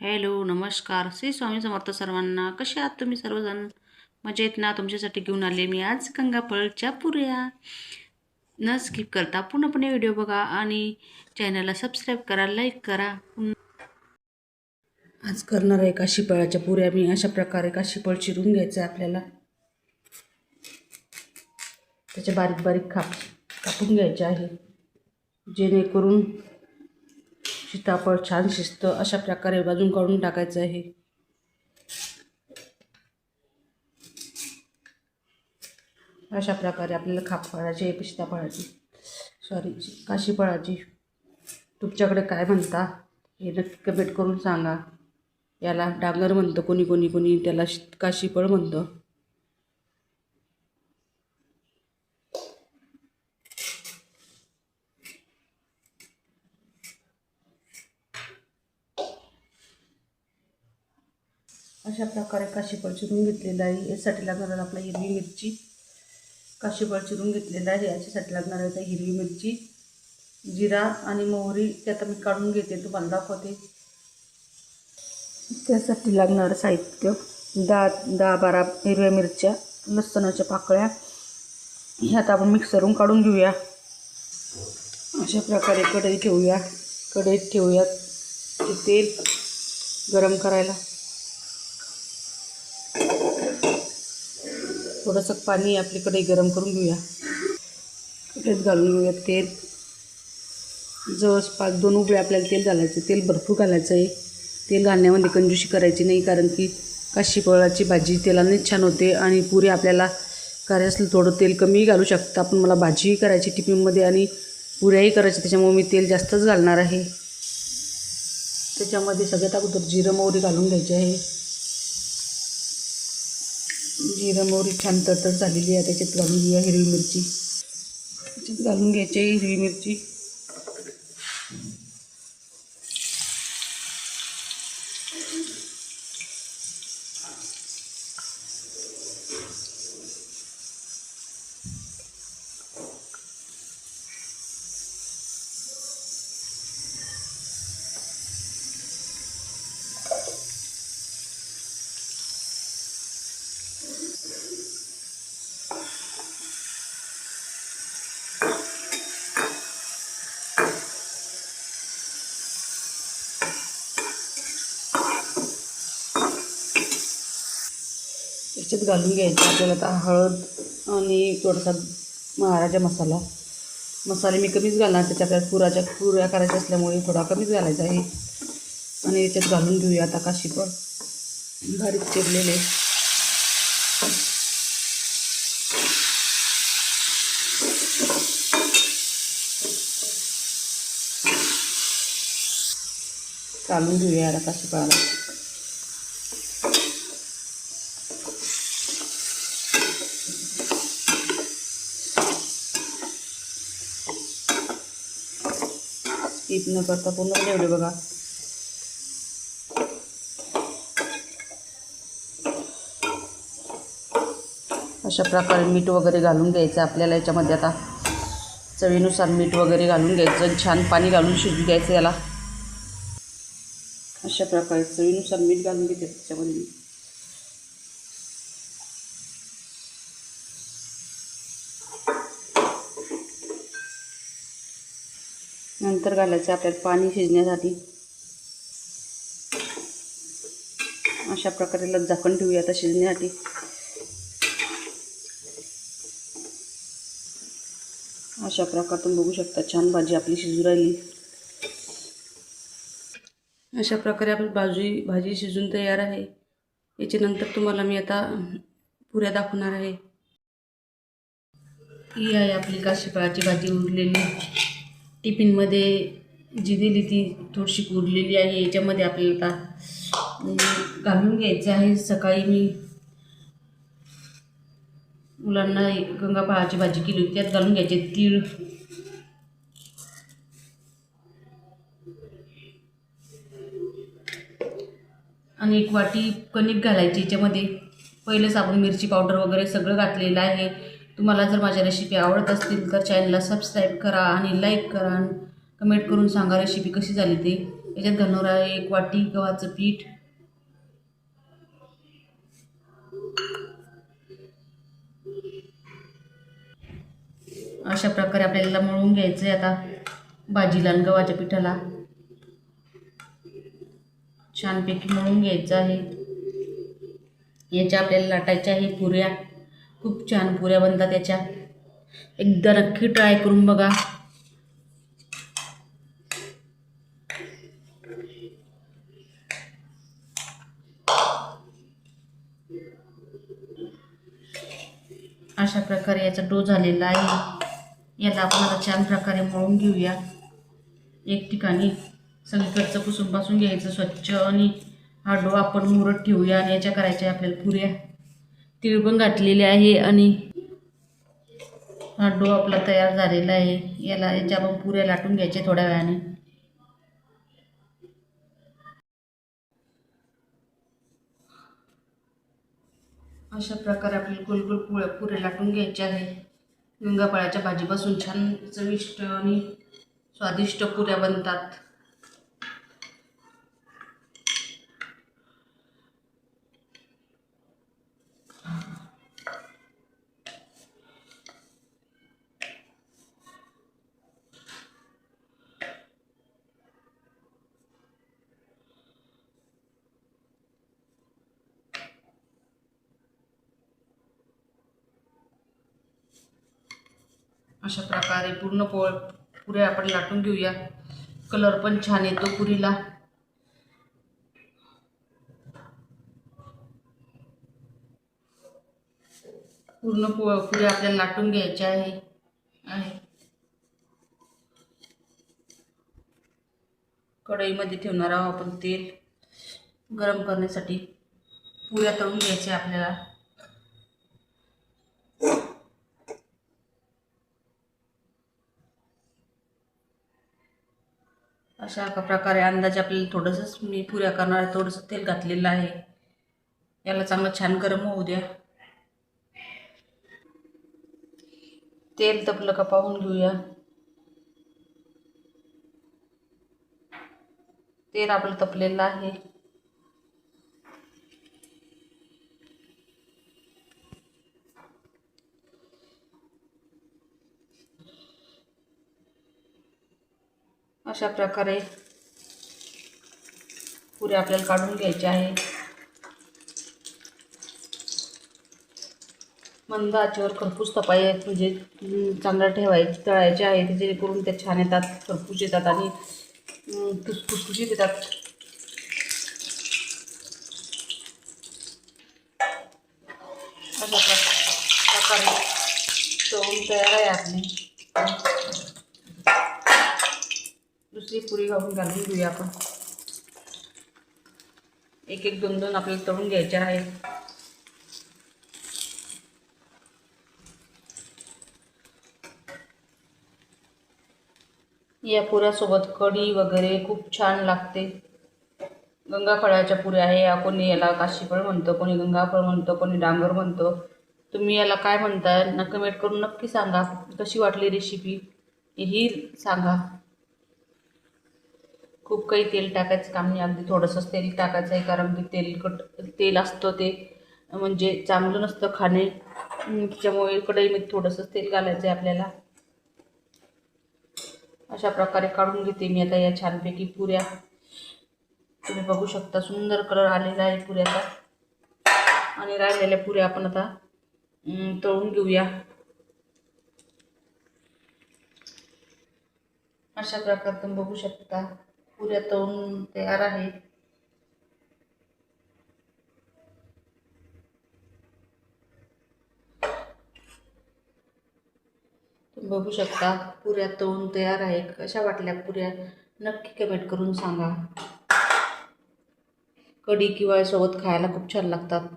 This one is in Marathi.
हॅलो नमस्कार. श्री स्वामी समर्थ सर्वांना कसे आहात तुम्ही सर्वजण? मजेत ना? तुमच्यासाठी घेऊन आले मी आज गंगाफळच्या पुऱ्या. न स्किप करता पूर्णपणे व्हिडिओ बघा आणि चॅनलला सबस्क्राईब करा लाईक करा. आज करणार आहे काशीफळाच्या पुऱ्या. मी अशा प्रकारे काशीफळ चिरून घ्यायचं आहे आपल्याला. त्याच्या बारीक बारीक खाप कापून घ्यायचे आहे. जेणेकरून सीताफळ छान शिजतं अशा प्रकारे बाजून काढून टाकायचं आहे. अशा प्रकारे आपल्याला खापफळाची सीताफळाची सॉरी काशीफळाची तुमच्याकडे काय म्हणता हे नक्की कमेंट करून सांगा. याला डांगर म्हणतं कोणी कोणी कोणी त्याला काशीफळ म्हणतं. अशा प्रकारे काशीफळ चिरून घेतलेलं आहे. यासाठी लागणार आहे आपला हिरवी मिरची. काशीफळ चिरून घेतलेलं आहे. याच्यासाठी लागणार आहे हिरवी मिरची जिरा आणि मोहरी. ते आता मी काढून घेते. तुम्हाला दाखवते. त्यासाठी लागणारं साहित्य दहा दहा बारा हिरव्या मिरच्या लसणाच्या पाकळ्या. ह्यात आपण मिक्सरून काढून घेऊया. अशा प्रकारे कढई ठेवूया. कढईत ठेवूया ते तेल गरम करायला. थोडंसं पाणी आपल्याकडे गरम करून घेऊया. त्यात घालून घेऊया तेल. जवळपास दोन उभे आपल्याला तेल घालायचं तेल भरपूर घालायचं आहे. तेल घालण्यामध्ये कंजूशी करायची नाही कारण की काशीफळाची भाजी तेलाने छान होते आणि पुरी आपल्याला करायचं असलं थोडं तेल कमीही घालू शकतं. आपण मला भाजीही करायची टिफिनमध्ये आणि पुऱ्याही करायची त्याच्यामुळे मी तेल जास्तच घालणार आहे. त्याच्यामध्ये सगळ्यात अगोदर जिरं मोहरी घालून घ्यायची आहे. जिरं मोहरी छान तडतड झालेली आहे. त्याच्यात घालून घेऊया हिरवी मिरची. त्याच्यात घालून घ्यायची हिरवी मिरची. त्याच्यात घालून घ्यायचं. आपल्याला आता हळद आणि थोडासा महाराजा मसाला. मसाले मी कमीच घालणार त्याच्या आपल्याला पुराच्या पुऱ्या करायच्या असल्यामुळे थोडा कमीच घालायचा आहे. आणि याच्यात घालून घेऊया आता काशी पण. बारीक चिरलेले. घालून घेऊया आता काशी पाळाला स्किप न करता पूर्ण एवढे बघा. अशा प्रकारे मीठ वगैरे घालून घ्यायचं आपल्याला याच्यामध्ये आता. चवीनुसार मीठ वगैरे घालून घ्यायचं छान पाणी घालून शिजून घ्यायचं याला. अशा प्रकारे चवीनुसार मीठ घालून घेते त्याच्यामध्ये नंतर घालायचं आपल्याला पाणी शिजण्यासाठी. अशा प्रकारे त्याला झाकण ठेवूया आता शिजण्यासाठी. अशा प्रकारे तुम्ही बघू शकता छान भाजी आपली शिजू राहिली. अशा प्रकारे आपली भाजी भाजी शिजून तयार आहे. याच्यानंतर तुम्हाला मी आता पुऱ्या दाखवणार आहे. ही आहे आपली काशीफळाची भाजी उरलेली. टिफिनमध्ये जी दिली ती थोडीशी उरलेली आहे याच्यामध्ये आपल्याला आता घालून घ्यायचं आहे. सकाळी मी मुलांना गंगाफळाची भाजी केली होती त्यात घालून घ्यायचे तीळ. आणि एक वाटी कणिक घालायची याच्यामध्ये. पहिलेच आपण मिरची पावडर वगैरे सगळं घातलेलं आहे. तुम्हाला जर माझ्या रेसिपी आवडत असतील तर चॅनलला सबस्क्राईब करा आणि लाईक करा आणि कमेंट करून सांगा रेसिपी कशी झाली ते. याच्यात घालणार आहे एक वाटी गव्हाचं पीठ. अशा प्रकारे आपल्याला मळून घ्यायचं आहे आता भाजीला आणि गव्हाच्या पिठाला. छानपैकी मळून घ्यायचं आहे. याच्या आपल्याला लाटायच्या आहे पुऱ्या. खूप छान पुऱ्या बनतात त्याच्या एकदा नक्की ट्राय करून बघा. अशा प्रकारे याचा डो झालेला आहे. याला आपण आता छान प्रकारे मळून घेऊया. एक ठिकाणी सगळीकडचं पुसून पासून घ्यायचं स्वच्छ आणि हा डो आपण मुरत ठेवूया आणि याच्या करायच्या आपल्याला पुऱ्या. तीळ पण घातलेले आहे आणि हा डो आपला तयार झालेला आहे. याला याच्या आपण पुऱ्या लाटून घ्यायच्या थोड्या वेळाने. अशा प्रकारे आपल्याला गोल गोल पुऱ्या पुऱ्या लाटून घ्यायच्या आहे. गंगाफळाच्या भाजीपासून छान चविष्ट आणि स्वादिष्ट पुऱ्या बनतात. अशा प्रकारे पूर्ण पोळ पुऱ्या आपण लाटून घेऊया. कलर पण छान येतो पुरीला. पूर्ण पो पुऱ्या आपल्याला लाटून घ्यायच्या आहे. आहे. कढईमध्ये ठेवणार आहोत आपण तेल. गरम करण्यासाठी पुऱ्या तळून घ्यायच्या आपल्याला. अशा प्रकारे अंदाजे आपल्याला थोडंसंच मी पुऱ्या करणार आहे थोडंसं तेल घातलेलं आहे. याला चांगलं छान गरम होऊ द्या. तेल तपलं का पाहून घेऊया. तेल आपलं तपलेलं आहे. अशा प्रकारे पुरे आपल्याला काढून घ्यायचे आहे मंद आचेवर खरपूस तपाय म्हणजे चांगलं ठेवायचे तळायचे आहे जेणेकरून ते छान येतात खरपूस येतात आणि खुसखुशीत येतात. अशा प्रकारे तळून तयार आहे आपली. दुसरी पुरी घालून घालून घेऊया आपण. एक एक दोन दोन आपल्याला तळून घ्यायच्या आहे या पुऱ्यासोबत कढी वगैरे खूप छान लागते. गंगाफळाच्या पुऱ्या आहे या कोणी याला काशीफळ म्हणतो कोणी गंगाफळ म्हणतो कोणी डांगर म्हणतो. तुम्ही याला काय म्हणताय न कमेंट करून नक्की सांगा. कशी वाटली रेसिपी ही सांगा. खूप काही तेल टाकायचं काम नाही. अगदी थोडंसंच तेल टाकायचं आहे कारण की तेलकट तेल असतं ते. म्हणजे चांगलं नसतं खाणे. त्याच्यामुळे त्याच्यामुळे कढईमध्ये थोडंसंच तेल घालायचं आहे आपल्याला. अशा प्रकारे काढून घेते मी आता या छानपैकी पुऱ्या. तुम्ही बघू शकता सुंदर कलर आलेला आहे पुऱ्याचा. आणि राहिलेल्या पुऱ्या आपण आता तळून घेऊया. अशा प्रकारे तुम्ही बघू शकता. पुऱ्या तळून तयार आहे. तुम्ही बघू शकता पुऱ्या तळून तयार आहे. कशा वाटल्या पुऱ्या? नक्की कमेंट करून सांगा. कढी किंवा सोबत खायला खूप छान लागतात.